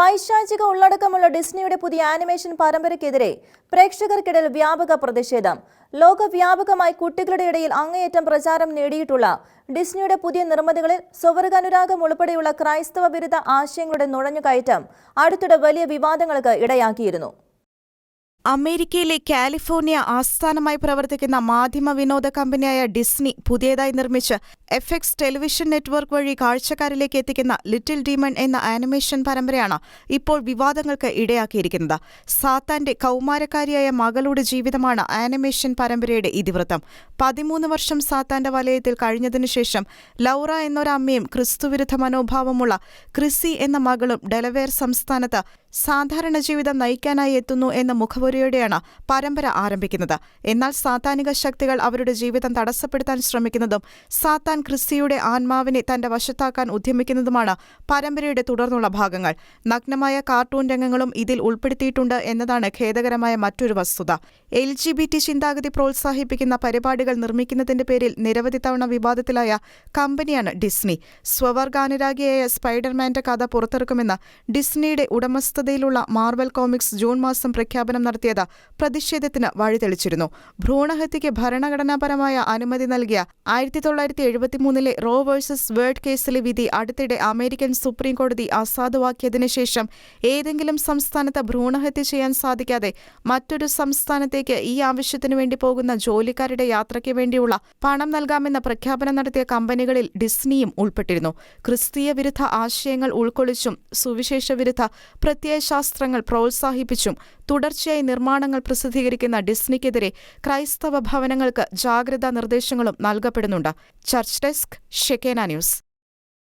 പൈശാചിക ഉള്ളടക്കമുള്ള ഡിസ്നിയുടെ പുതിയ ആനിമേഷൻ പരമ്പരയ്ക്കെതിരെ പ്രേക്ഷകർക്കിടയിൽ വ്യാപക പ്രതിഷേധം. ലോകവ്യാപകമായി കുട്ടികളുടെ ഇടയിൽ അങ്ങേയറ്റം പ്രചാരം നേടിയിട്ടുള്ള ഡിസ്നിയുടെ പുതിയ നിർമ്മിതികളിൽ സ്വവർഗാനുരാഗം ഉൾപ്പെടെയുള്ള ക്രൈസ്തവ വിരുദ്ധ ആശയങ്ങളുടെ നുഴഞ്ഞുകയറ്റം അടുത്തിടെ വലിയ വിവാദങ്ങൾക്ക് ഇടയാക്കിയിരുന്നു. അമേരിക്കയിലെ കാലിഫോർണിയ ആസ്ഥാനമായി പ്രവർത്തിക്കുന്ന മാധ്യമ വിനോദ കമ്പനിയായ ഡിസ്നി പുതിയതായി നിർമ്മിച്ച് എഫ് എക്സ് ടെലിവിഷൻ നെറ്റ്വർക്ക് വഴി കാഴ്ചക്കാരിലേക്ക് എത്തിക്കുന്ന ലിറ്റിൽ ഡീമൺ എന്ന ആനിമേഷൻ പരമ്പരയാണ് ഇപ്പോൾ വിവാദങ്ങൾക്ക് ഇടയാക്കിയിരിക്കുന്നത്. സാത്താന്റെ കൗമാരക്കാരിയായ മകളുടെ ജീവിതമാണ് ആനിമേഷൻ പരമ്പരയുടെ ഇതിവൃത്തം. പതിമൂന്ന് വർഷം സാത്താന്റെ വലയത്തിൽ കഴിഞ്ഞതിനു ശേഷം ലൗറ എന്നൊരമ്മയും ക്രിസ്തുവിരുദ്ധ മനോഭാവമുള്ള ക്രിസി എന്ന മകളും ഡെലവേർ സംസ്ഥാനത്ത് സാധാരണ ജീവിതം നയിക്കാനായി എത്തുന്നു എന്ന മുഖപുരയോടെയാണ് പരമ്പര ആരംഭിക്കുന്നത്. എന്നാൽ സാത്താനിക ശക്തികൾ അവരുടെ ജീവിതം തടസ്സപ്പെടുത്താൻ ശ്രമിക്കുന്നതും സാത്താൻ ക്രിസ്തിയുടെ ആത്മാവിനെ തന്റെ വശത്താക്കാൻ ഉദ്യമിക്കുന്നതുമാണ് പരമ്പരയുടെ തുടർന്നുള്ള ഭാഗങ്ങൾ. നഗ്നമായ കാർട്ടൂൺ രംഗങ്ങളും ഇതിൽ ഉൾപ്പെടുത്തിയിട്ടുണ്ട് എന്നതാണ് ഖേദകരമായ മറ്റൊരു വസ്തുത. എൽ ജി ബി ടി ചിന്താഗതി പ്രോത്സാഹിപ്പിക്കുന്ന പരിപാടികൾ നിർമ്മിക്കുന്നതിന്റെ പേരിൽ നിരവധി തവണ വിവാദത്തിലായ കമ്പനിയാണ് ഡിസ്നി. സ്വവർഗാനുരാഗിയായ സ്പൈഡർമാന്റെ കഥ പുറത്തിറക്കുമെന്ന് ഡിസ്നിയുടെ ഉടമസ്ഥതയിലുള്ള മാർവൽ കോമിക്സ് ജൂൺ മാസം പ്രഖ്യാപനം നടത്തിയത് പ്രതിഷേധത്തിന് വഴിതെളിച്ചിരുന്നു. ഭ്രൂണഹത്യയ്ക്ക് ഭരണഘടനാപരമായ അനുമതി നൽകിയ ആയിരത്തി തൊള്ളായിരത്തി എഴുപത്തിമൂന്നിലെ റോ വേഴ്സസ് വേർഡ് കേസിലെ വിധി അടുത്തിടെ അമേരിക്കൻ സുപ്രീം കോടതി അസാധുവാക്കിയതിനു ശേഷം ഏതെങ്കിലും സംസ്ഥാനത്ത് ഭ്രൂണഹത്യ ചെയ്യാൻ സാധിക്കാതെ മറ്റൊരു സംസ്ഥാനത്തേക്ക് ഈ ആവശ്യത്തിനു വേണ്ടി പോകുന്ന ജോലിക്കാരുടെ യാത്രയ്ക്ക് വേണ്ടിയുള്ള പണം നൽകാമെന്ന പ്രഖ്യാപനം നടത്തിയ കമ്പനികളിൽ ഡിസ്നിയും ഉൾപ്പെട്ടിരുന്നു. ക്രിസ്തീയ വിരുദ്ധ ആശയങ്ങൾ ഉൾക്കൊള്ളിച്ചും സുവിശേഷ വിരുദ്ധ പ്രത്യയശാസ്ത്രങ്ങൾ പ്രോത്സാഹിപ്പിച്ചും തുടർച്ചയായി നിർമ്മാണങ്ങൾ പ്രസിദ്ധീകരിക്കുന്ന ഡിസ്നിക്കെതിരെ ക്രൈസ്തവ ഭവനങ്ങൾക്ക് ജാഗ്രതാ നിർദ്ദേശങ്ങളും നൽകപ്പെടുന്നുണ്ട്. Church desk Shekinah news.